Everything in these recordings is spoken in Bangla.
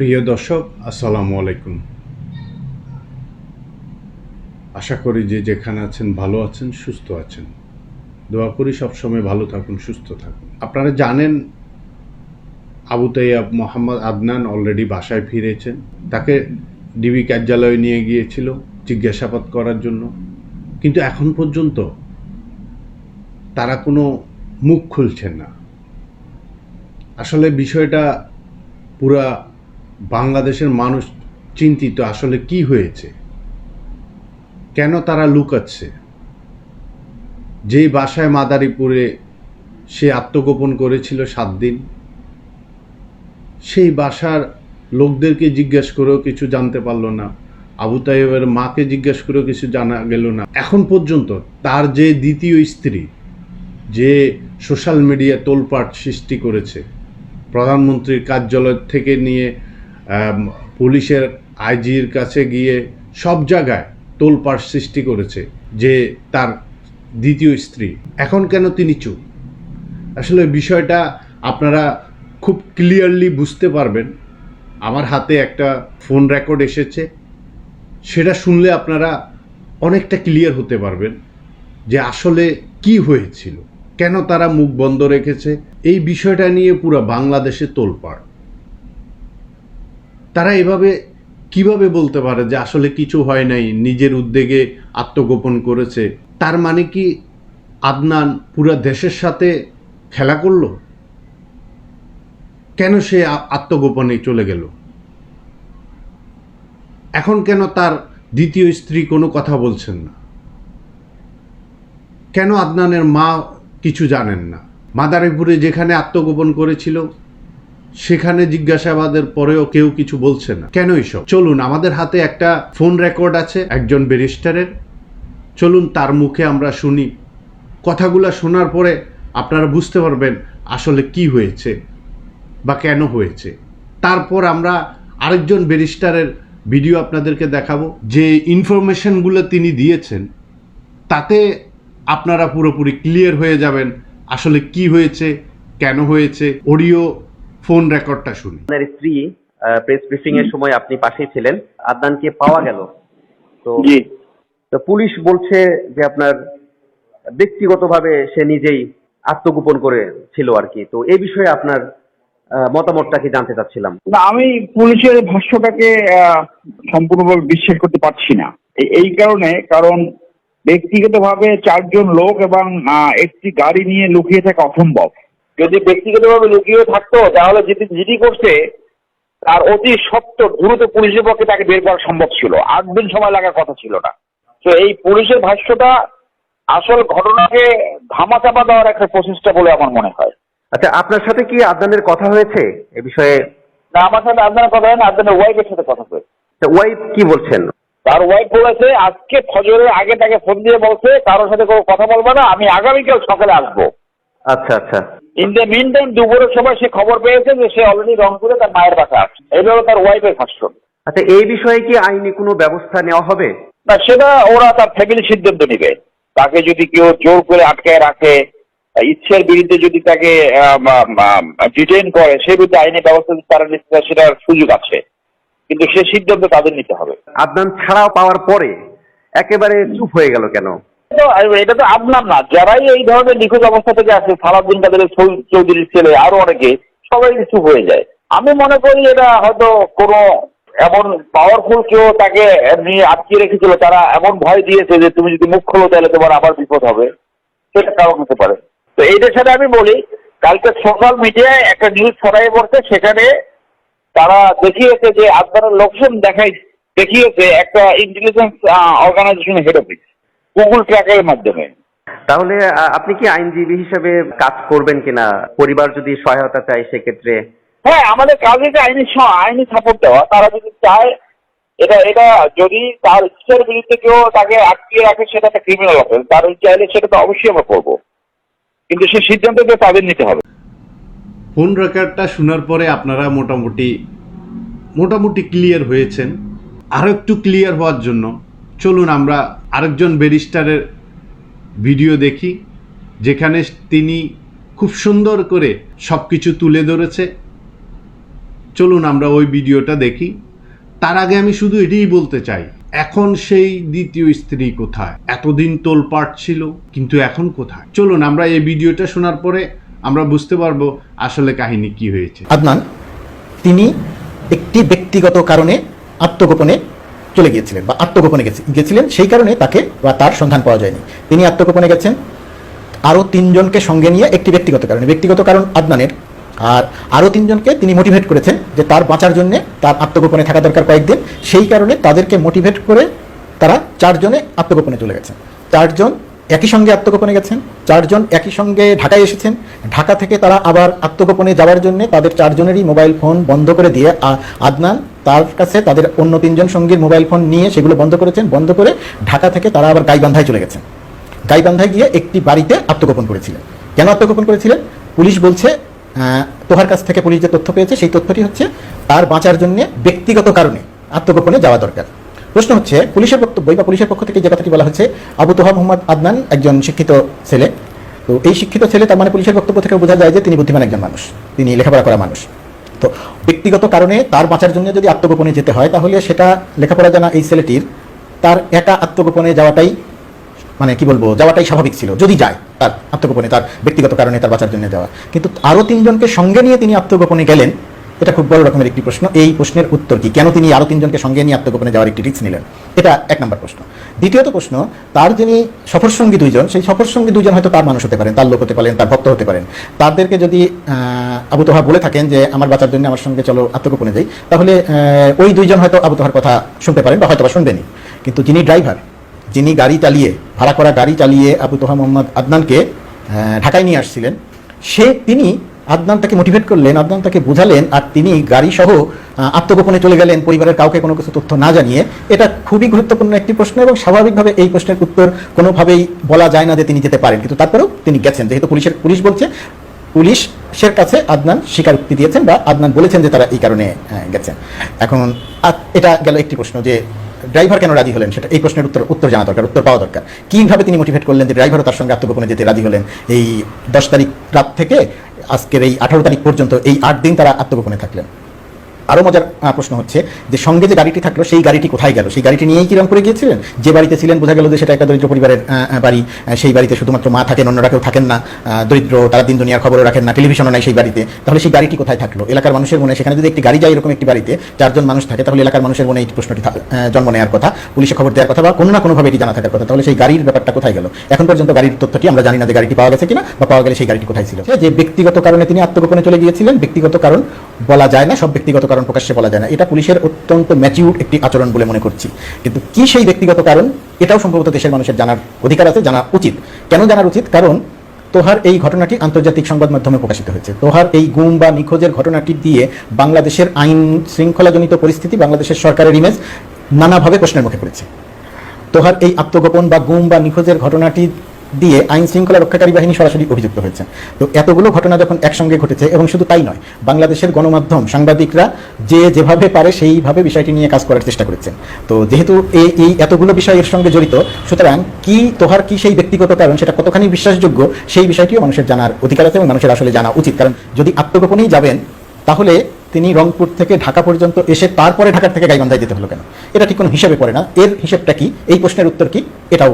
প্রিয় দর্শক, আসসালামু আলাইকুম। আশা করি যে যেখানে আছেন ভালো আছেন, সুস্থ আছেন। দোয়া করি সবসময় ভালো থাকুন, সুস্থ থাকুন। আপনারা জানেন, আবু তাইয়াব মোহাম্মদ আদনান অলরেডি বাসায় ফিরেছেন। তাকে ডিবি কার্যালয়ে নিয়ে গিয়েছিল জিজ্ঞাসাবাদ করার জন্য। কিন্তু এখন পর্যন্ত তারা কোনো মুখ খুলছেন না। আসলে বিষয়টা পুরা বাংলাদেশের মানুষ চিন্তিত আসলে কি হয়েছে? কেন তারা লুকাচ্ছে? যেই বাসায় মাদারীপুরে সে আত্মগোপন করেছিল সাত দিন, সেই বাসার লোকদেরকে জিজ্ঞেস করেও কিছু জানতে পারল না। আবু তাইবের মাকে জিজ্ঞেস করেও কিছু জানা গেল না। এখন পর্যন্ত তার যে দ্বিতীয় স্ত্রী, যে সোশ্যাল মিডিয়া তোলপাট সৃষ্টি করেছে, প্রধানমন্ত্রীর কার্যালয় থেকে নিয়ে পুলিশের আইজির কাছে গিয়ে সব জায়গায় তোলপাট সৃষ্টি করেছে যে তার দ্বিতীয় স্ত্রী। এখন কেন তিনি চুপ? আসলে বিষয়টা আপনারা খুব ক্লিয়ারলি বুঝতে পারবেন। আমার হাতে একটা ফোন রেকর্ড এসেছে। সেটা শুনলে আপনারা অনেকটা ক্লিয়ার হতে পারবেন যে আসলে কি হয়েছিল, কেন তারা মুখ বন্ধ রেখেছে। এই বিষয়টা নিয়ে পুরো বাংলাদেশে তোলপাড়। তারা এভাবে কীভাবে বলতে পারে যে আসলে কিছু হয় নাই, নিজের উদ্যোগে আত্মগোপন করেছে? তার মানে কি আদনান পুরো দেশের সাথে খেলা করল? কেন সে আত্মগোপনে চলে গেল? এখন কেন তার দ্বিতীয় স্ত্রী কোনো কথা বলছেন না? কেন আদনানের মা কিছু জানেন না? মাদারীপুরে যেখানে আত্মগোপন করেছিল সেখানে জিজ্ঞাসাবাদের পরেও কেউ কিছু বলছে না। কেন এসব? চলুন, আমাদের হাতে একটা ফোন রেকর্ড আছে একজন ব্যারিস্টারের। চলুন, তার মুখে আমরা শুনি। কথাগুলো শোনার পরে আপনারা বুঝতে পারবেন আসলে কি হয়েছে বা কেন হয়েছে। তারপর আমরা আরেকজন ব্যারিস্টারের ভিডিও আপনাদেরকে দেখাবো। যে ইনফরমেশনগুলো তিনি দিয়েছেন, তাতে আপনারা পুরোপুরি ক্লিয়ার হয়ে যাবেন আসলে কি হয়েছে, কেন হয়েছে। অডিও ফোন রেকর্ডটা শুনি। আপনার স্ত্রী প্রেস ব্রিফিং এর সময় আপনি পাশেই ছিলেন আদনানকে পাওয়া গেল। তো জি। তো পুলিশ বলছে যে আপনার ব্যক্তিগতভাবে সে নিজেই আত্মগোপন করে ছিল আর কি। তো এই বিষয়ে আপনার মতামতটা কি জানতে চাচ্ছিলাম? না আমি পুলিশের ভাষ্যটাকে আহ, সম্পূর্ণভাবে বিশ্বাস করতে পারছি না। এই কারণে কারণ ব্যক্তিগতভাবে চারজন লোক এবং আহ, একটি গাড়ি নিয়ে লুকিয়ে থাকা অসম্ভব। যদি ব্যক্তিগতভাবে লুকিয়ে থাকতো তাহলে যেটি জিডি করছে তার অতি সত্য দ্রুত পুলিশের পক্ষে তাকে বের করা সম্ভব ছিল। আট দিন সময় লাগার কথা ছিল না। তো এই পুলিশের ভাষ্যটা আসল ঘটনাকে ধামাচাপা দেওয়ার একটা প্রচেষ্টা বলে আমার মনে হয়। আচ্ছা আপনার সাথে কি আদনানের কথা হয়েছে? এ বিষয়ে না আমার সাথে আপনার কথা হয় না আপনার ওয়াইফের সাথে কথা হয়েছে। ওয়াইফ কি বলছেন? তার ওয়াইফ বলেছে আজকে ফজরের আগে তাকে ফোন দিয়ে বলছে কারোর সাথে কোনো কথা বলবে না আমি আগামীকাল সকালে আসব। আচ্ছা আচ্ছা। ইন দ্য মিন টাইম দুপুরের সময় সে খবর পেয়েছে যে সে অলরেডি রংপুরে তার মায়ের বাসা আছে। এই হলো তার ওয়াইফের ভাষ্য। আচ্ছা এই বিষয়ে কি আইনি কোনো ব্যবস্থা নেওয়া হবে? না সেটা ওরা তার ফ্যামিলি সিদ্ধান্ত নেবে। তাকে যদি কেউ জোর করে আটকায় রাখে ইচ্ছের বিরুদ্ধে যদি তাকে ডিটেইন করে সে বিরুদ্ধে আইনি ব্যবস্থা যদি তারা নিতে সেটার সুযোগ আছে। কিন্তু সে সিদ্ধান্ত তাদের নিতে হবে। আদনান ছাড়াও পাওয়ার পরে একেবারে চুপ হয়ে গেল কেন? এটা তো আপনার না, যারাই এই ধরনের নিখোঁজ অবস্থা থেকে আছে সালাউদ্দিন কাদের চৌ- চৌধুরীর ছেলে, আরও অনেকে, সবাই চুপ হয়ে যায়। আমি মনে করি এটা হয়তো কোনো এমন পাওয়ারফুল কেউ তাকে নিয়ে আটকে রেখেছিল, তারা এমন ভয় দিয়েছে যে তুমি যদি মুখ খোলো তাহলে তোমার আবার বিপদ হবে। সেটা কারণ হতে পারে। তো এইটার সাথে আমি বলি, কালকে সোশ্যাল মিডিয়ায় একটা নিউজ ছড়াই পড়ছে, সেখানে তারা দেখিয়েছে যে আপনার লোকজন দেখাই, দেখিয়েছে একটা ইন্টেলিজেন্স অর্গানাইজেশনের হেড অফিস গুগল ট্র্যাকারের মাধ্যমে। তাহলে আপনি কি আইনজীবী হিসেবে কাজ করবেন কিনা? পরিবার যদি সহায়তা চায় সেক্ষেত্রে? হ্যাঁ আমাদের কাজে যে আইনি আইনি সাপোর্ট দেওয়া তারা যদি চায় এটা এটা যদি তার ইচ্ছার বিরুদ্ধে কেউ তাকে আটকিয়ে রাখে সেটা একটা ক্রিমিনাল অফেন্স তার চাইলে সেটা তো অবশ্যই আমরা করব। কিন্তু সে সিদ্ধান্তটা তাদের নিতে হবে। ফোন রেকর্ডটা শোনার পরে আপনারা মোটামুটি মোটামুটি ক্লিয়ার হয়েছেন। আরও একটু ক্লিয়ার হওয়ার জন্য চলুন আমরা আরেকজন ব্যারিস্টারের ভিডিও দেখি, যেখানে তিনি খুব সুন্দর করে সব কিছু তুলে ধরেছে। চলুন আমরা ওই ভিডিওটা দেখি। তার আগে আমি শুধু এটাই বলতে চাই, এখন সেই দ্বিতীয় স্ত্রী কোথায়? এতদিন তোলপাট ছিল, কিন্তু এখন কোথায়? চলুন আমরা এই ভিডিওটা শোনার পরে আমরা বুঝতে পারব আসলে কাহিনী কি হয়েছে। আদনান, তিনি একটি ব্যক্তিগত কারণে আত্মগোপনে চলে গিয়েছিলেন বা আত্মগোপনে গেছে- গেছিলেন, সেই কারণে তাকে বা তার সন্ধান পাওয়া যায়নি। তিনি আত্মগোপনে গেছেন। আরও তিনজনকে সঙ্গে নিয়ে একটি ব্যক্তিগত কারণে, ব্যক্তিগত কারণ আদনানের। আর আরও তিনজনকে তিনি মোটিভেট করেছেন যে তার বাঁচার জন্যে তার আত্মগোপনে থাকা দরকার কয়েকদিন। সেই কারণে তাদেরকে মোটিভেট করে তারা চারজনে আত্মগোপনে চলে গেছেন। চারজন একই সঙ্গে আত্মগোপনে গেছেন, চারজন একই সঙ্গে ঢাকায় এসেছেন। ঢাকা থেকে তারা আবার আত্মগোপনে যাওয়ার জন্য তাদের চারজনেরই মোবাইল ফোন বন্ধ করে দিয়ে আদনান তার কাছে তাদের অন্য তিনজন সঙ্গীর মোবাইল ফোন নিয়ে সেগুলো বন্ধ করেছেন, বন্ধ করে ঢাকা থেকে তারা আবার গাইবান্ধায় চলে গেছেন। গাইবান্ধায় গিয়ে একটি বাড়িতে আত্মগোপন করেছিলেন। কেন আত্মগোপন করেছিলেন? পুলিশ বলছে তোহার কাছ থেকে পুলিশ যে তথ্য পেয়েছে, সেই তথ্যটি হচ্ছে তার বাঁচার জন্য ব্যক্তিগত কারণে আত্মগোপনে যাওয়া দরকার। প্রশ্ন হচ্ছে, পুলিশের বক্তব্য বা পুলিশের পক্ষ থেকে যে কথাটি বলা হচ্ছে, আবু তোহা মোহাম্মদ আদনান একজন শিক্ষিত ছেলে। তো এই শিক্ষিত ছেলে, তার মানে পুলিশের বক্তব্য থেকে বোঝা যায় যে তিনি বুদ্ধিমান একজন মানুষ। তিনি লেখাপড়া করা মানুষ। তো ব্যক্তিগত কারণে তার বাঁচার জন্য যদি আত্মগোপনে যেতে হয়, তাহলে সেটা লেখাপড়া জানা এই ছেলেটির তার একা আত্মগোপনে যাওয়াটাই মানে কি বলব, যাওয়াটাই স্বাভাবিক ছিল, যদি যায় তার আত্মগোপনে, তার ব্যক্তিগত কারণে তার বাঁচার জন্য যাওয়া। কিন্তু আরও তিনজনকে সঙ্গে নিয়ে তিনি আত্মগোপনে গেলেন এটা খুব বড় রকমের একটি প্রশ্ন। এই প্রশ্নের উত্তর কি? কেন তিনি আরও তিনজনকে সঙ্গে নিয়ে আত্মগোপনে যাওয়ার একটি রিক্স নিলেন? এটা এক নম্বর প্রশ্ন। দ্বিতীয়ত প্রশ্ন, তার যিনি সফর সঙ্গী দুইজন, সেই সফরসঙ্গী দুইজন হয়তো তার মানুষ হতে পারেন, তার লোক হতে পারেন, তার ভক্ত হতে পারেন। তাদেরকে যদি আবু তোহা বলে থাকেন যে, আমার বাঁচার জন্য আমার সঙ্গে চলো, আত্মগোপনে যাই, তাহলে ওই দুইজন হয়তো আবু তোহার কথা শুনতে পারেন বা হয়তো বা শুনবেনই। কিন্তু যিনি ড্রাইভার, যিনি গাড়ি চালিয়ে, ভাড়া করা গাড়ি চালিয়ে আবু তোহা মোহাম্মদ আদনানকে ঢাকায় নিয়ে আসছিলেন, সে, তিনি আদনান তাকে মোটিভেট করলেন আদনান তাকে বোঝালেন আর তিনি গাড়ি সহ আত্মগোপনে চলে গেলেন পরিবারের কাউকে কোনো কিছু তথ্য না জানিয়ে। এটা খুবই গুরুত্বপূর্ণ একটি প্রশ্ন এবং স্বাভাবিকভাবে এই প্রশ্নের উত্তর কোনোভাবেই বলা যায় না যে তিনি যেতে পারেন। কিন্তু তারপরেও তিনি গেছেন। যেহেতু পুলিশের পুলিশ বলছে পুলিশের কাছে আদনান স্বীকারোক্তি দিয়েছেন বা আদনান বলেছেন যে তারা এই কারণে আহ, গেছেন। এখন এটা গেল একটি প্রশ্ন যে ড্রাইভার কেন রাজি হলেন? সেটা এই প্রশ্নের উত্তর উত্তর জানা দরকার উত্তর পাওয়া দরকার। কীভাবে তিনি মোটিভেট করলেন যে ড্রাইভারও তার সঙ্গে আত্মগোপনে যেতে রাজি হলেন? এই দশ তারিখ রাত থেকে আজকের এই আঠারো তারিখ পর্যন্ত এই আট দিন তারা আত্মগোপনে থাকলেন। আরও মজার প্রশ্ন হচ্ছে যে সঙ্গে যে গাড়িটি থাকল, সেই গাড়িটি কোথায় গেল? সেই গাড়িটি নিয়েই কিরম করে গিয়েছিলেন? যে বাড়িতে ছিলেন, বোঝা গেল যে সেটা একটা দরিদ্র পরিবারের বাড়ি। সেই বাড়িতে শুধুমাত্র মা থাকেন, অন্যরা কেউ থাকেন না। দরিদ্র, তারা দিন দুনিয়ার খবরও রাখেন না, টেলিভিশনও নাই সেই বাড়িতে। তাহলে সেই গাড়িটি কোথায় থাকল? এলাকার মানুষের মনে, সেখানে যদি একটি গাড়ি যায় এরকম একটি বাড়িতে, চারজন মানুষ থাকে, তাহলে এলাকার মানুষের মনে এই প্রশ্নটি জন্ম নেওয়ার কথা। পুলিশে খবর দেওয়ার কথা বা কোনো না কোনোভাবে এটি জানা থাকার কথা। তাহলে সেই গাড়ির ব্যাপারটা কোথায় গেল? এখন পর্যন্ত গাড়ির তথ্যটি আমরা জানি না যে গাড়িটি পাওয়া গেছে কিনা বা পাওয়া গেলে সেই গাড়িটি কোথায় ছিল। যে ব্যক্তিগত কারণে তিনি আত্মগোপনে চলে গিয়েছিলেন, ব্যক্তিগত কারণ বলা যায় না, সব ব্যক্তিগত কারণ প্রকাশ্যে বলা যায় না। এটা পুলিশের অত্যন্ত ম্যাচিউর একটি আচরণ বলে মনে করছি। কিন্তু কি সেই ব্যক্তিগত কারণ, এটাও সম্ভবত দেশের মানুষের জানার অধিকার আছে, জানা উচিত। কেন জানার উচিত? কারণ তোহার এই ঘটনাটি আন্তর্জাতিক সংবাদ মাধ্যমে প্রকাশিত হয়েছে। তোহার এই গুম বা নিখোঁজের ঘটনাটি দিয়ে বাংলাদেশের আইন শৃঙ্খলাজনিত পরিস্থিতি, বাংলাদেশের সরকারের ইমেজ নানাভাবে প্রশ্নের মুখে পড়েছে। তোহার এই আত্মগোপন বা গুম বা নিখোঁজের ঘটনাটি দিয়ে আইন শৃঙ্খলা রক্ষাকারী বাহিনী সরাসরি অভিযুক্ত হয়েছে। তো এতগুলো ঘটনা যখন একসঙ্গে ঘটেছে, এবং শুধু তাই নয়, বাংলাদেশের গণমাধ্যম, সাংবাদিকরা যে যেভাবে পারে সেইভাবে বিষয়টি নিয়ে কাজ করার চেষ্টা করেছেন তো যেহেতু এই এই এতগুলো বিষয় এর সঙ্গে জড়িত, সুতরাং কি, তোহার কি সেই ব্যক্তিগত কারণ, সেটা কতখানি বিশ্বাসযোগ্য, সেই বিষয়টিও মানুষের জানার অধিকার আছে এবং মানুষের আসলে জানা উচিত। কারণ যদি আত্মগোপনেই যাবেন তাহলে তিনি রংপুর থেকে ঢাকা পর্যন্ত এসে তারপরে ঢাকার থেকে গাইবান্ধায় যেতে হলো কেন? এটা ঠিক কোনো হিসেবে পড়ে না। এর হিসেবটা কি? এই প্রশ্নের উত্তর কি? এটাও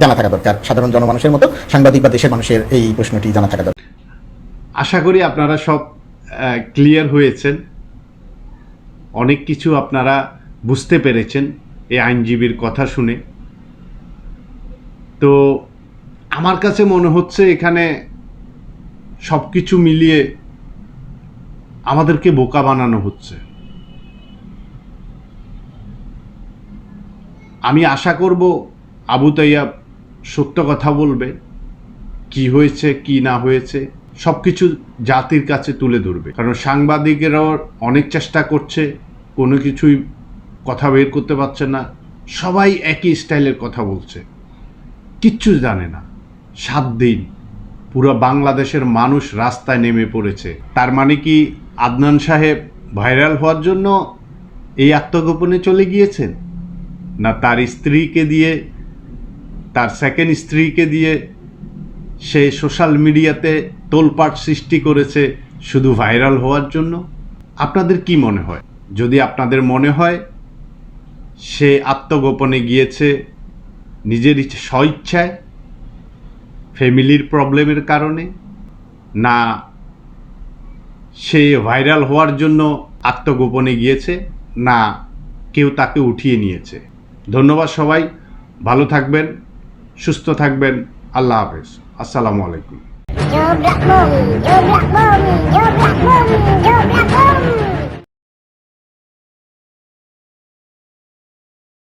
জানা থাকা দরকার। সাধারণ জনমানুষের মতো সাংবাদিক বা দেশের মানুষের এই প্রশ্নটি জানা থাকা দরকার। আশা করি আপনারা সব ক্লিয়ার হয়েছেন। অনেক কিছু আপনারা বুঝতে পেরেছেন এই আইনজীবীর কথা শুনে। তো আমার কাছে মনে হচ্ছে এখানে সব কিছু মিলিয়ে আমাদেরকে বোকা বানানো হচ্ছে। আমি আশা করব আবু তাইয়াব সত্য কথা বলবে, কি হয়েছে, কি না হয়েছে সব কিছু জাতির কাছে তুলে ধরবে। কারণ সাংবাদিকেরাও অনেক চেষ্টা করছে, কোনো কিছুই কথা বের করতে পারছে না, সবাই একই স্টাইলের কথা বলছে। কিচ্ছু জানে না। সাত দিন পুরো বাংলাদেশের মানুষ রাস্তায় নেমে পড়েছে। তার মানে কি আদনান সাহেব ভাইরাল হওয়ার জন্য এই আত্মগোপনে চলে গিয়েছেন? না তার স্ত্রীকে দিয়ে, তার সেকেন্ড স্ত্রীকে দিয়ে সে সোশ্যাল মিডিয়াতে তোলপাট সৃষ্টি করেছে শুধু ভাইরাল হওয়ার জন্য? আপনাদের কি মনে হয়? যদি আপনাদের মনে হয়, সে আত্মগোপনে গিয়েছে নিজের ইচ্ছে, স্বইচ্ছায় ফ্যামিলির প্রবলেমের কারণে? না সে ভাইরাল হওয়ার জন্য আত্মগোপনে গিয়েছে, না কেউ তাকে উঠিয়ে নিয়েছে। ধন্যবাদ সবাই, ভালো থাকবেন, সুস্থ থাকবেন, আল্লাহ হাফেজ, আসসালামু আলাইকুম।